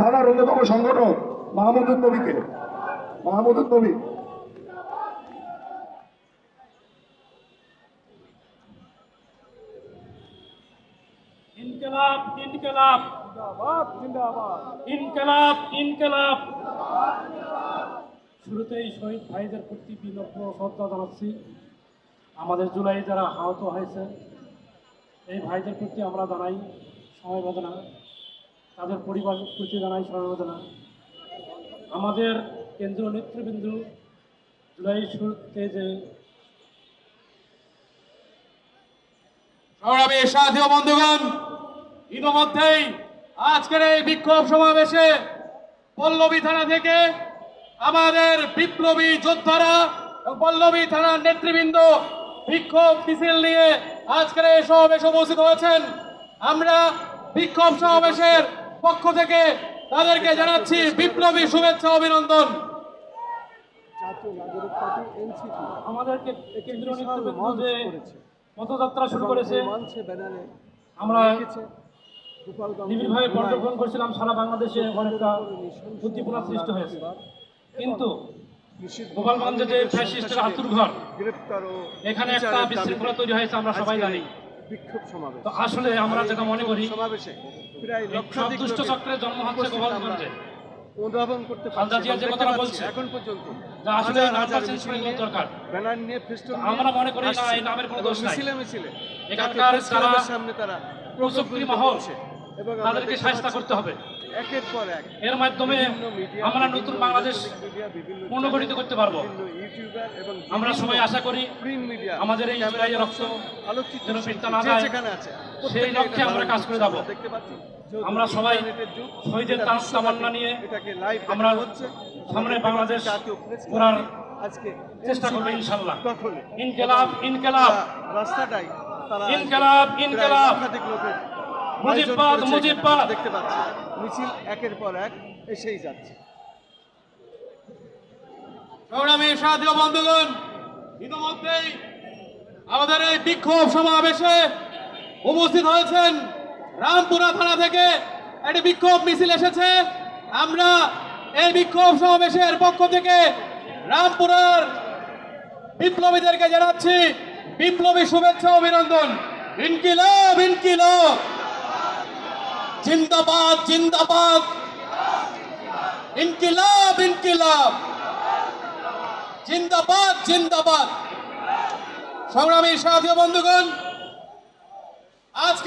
থানার অন্যতম মাহমুদুল নবীকে। মাহমুদুল নবী। ইনকলাব ইনকলাব। ইনকলাব ইনকলাব। শুরুতেই শহীদ ভাইদের প্রতি বিনম্র শ্রদ্ধা জানাচ্ছি। আমাদের জুলাই যারা আহত হয়েছে এই ভাইদের প্রতি আমরা জানাই সমবেদনা তাদের পরিবার প্রতি জানাই সমবেদনা আমাদের কেন্দ্রীয় নেতৃবৃন্দ জুলাই শুরুতে যে সংগ্রামী সাথী ও বন্ধুগণ, ইতিমধ্যেই আজকের এই বিক্ষোভ সমাবেশে পল্লবী থানা থেকে আমাদের বিপ্লবী যোদ্ধারা পল্লবী থানার নেতৃবৃন্দ বিক্ষোভ মিছিল নিয়ে আজকের এই সমাবেশে উপস্থিত হয়েছেন। আমরা বিক্ষোভ সমাবেশের পক্ষ থেকে তাদেরকে জানাচ্ছি বিপ্লবী শুভেচ্ছা অভিনন্দন। আমাদের কে- কেন্দ্রীয় যে শুরু করেছে আমরা নিবিড়ভাবে পর্যবেক্ষণ করছিলাম সারা বাংলাদেশে অনেকটা উদ্দীপনা সৃষ্টি হয়েছে। কিন্তু গোপালগঞ্জে যে ফ্যাসিস্টের আতুর ঘর এখানে একটা বিশৃঙ্খলা তৈরি হয়েছে আমরা সবাই জানি। বিক্ষোভ সমাবেশ। তো আসলে আমরা যেটা মনে করি সমাবেশে প্রায় লক্ষাধিক দুষ্ট চক্রের জন্ম হচ্ছে গোপালগঞ্জে। অনুধাবন করতে পারছি এখন পর্যন্ত আসলে চেঞ্জ করে নিয়ে, দরকার। ব্যানার নিয়ে ফেস্টুন আমরা মনে করি না, এই নামের কোনো দোষ নাই। মিছিলে মিছিলে এখানকার সামনে তারা প্রযুক্তি মহল তাদেরকে সাহায্য করতে হবে এর মাধ্যমে আমরা নতুন বাংলাদেশ পুনর্গঠিত করতে পারব আমরা সবাই আশা করি আমাদের এই জুলাইয়ের রক্ত যেন বৃত্তা না যায়, সেই লক্ষ্যে আমরা কাজ করে যাব। আমরা সবাই শহীদের তার তামান্না নিয়ে আমরা সামনে বাংলাদেশ করার আজকে চেষ্টা করব ইনশাল্লাহ। ইনকেলাব ইনকেলাব রাস্তাটাই ইনকেলাব, ইনকেলাব। লক্ষাধিক মুজিববাদ, মুজিববাদ। দেখতে পাচ্ছি। মিছিল একের পর এক এসেই যাচ্ছে। সংগ্রামী সাথী বন্ধুগণ ইতিমধ্যেই আমাদের এই বিক্ষোভ সমাবেশে উপস্থিত হয়েছেন রামপুরা থানা থেকে একটি বিক্ষোভ মিছিল এসেছে। আমরা এই বিক্ষোভ সমাবেশের পক্ষ থেকে রামপুরার বিপ্লবীদেরকে জানাচ্ছি বিপ্লবী শুভেচ্ছা অভিনন্দন। ইনকিলাব ইনকিলাব। জিন্দাবাদ জিন্দাবাদ। ইনকিলাব ইনকিলাব। জিন্দাবাদ জিন্দাবাদ। সংগ্রামী সাথী বন্ধুগণ আজকে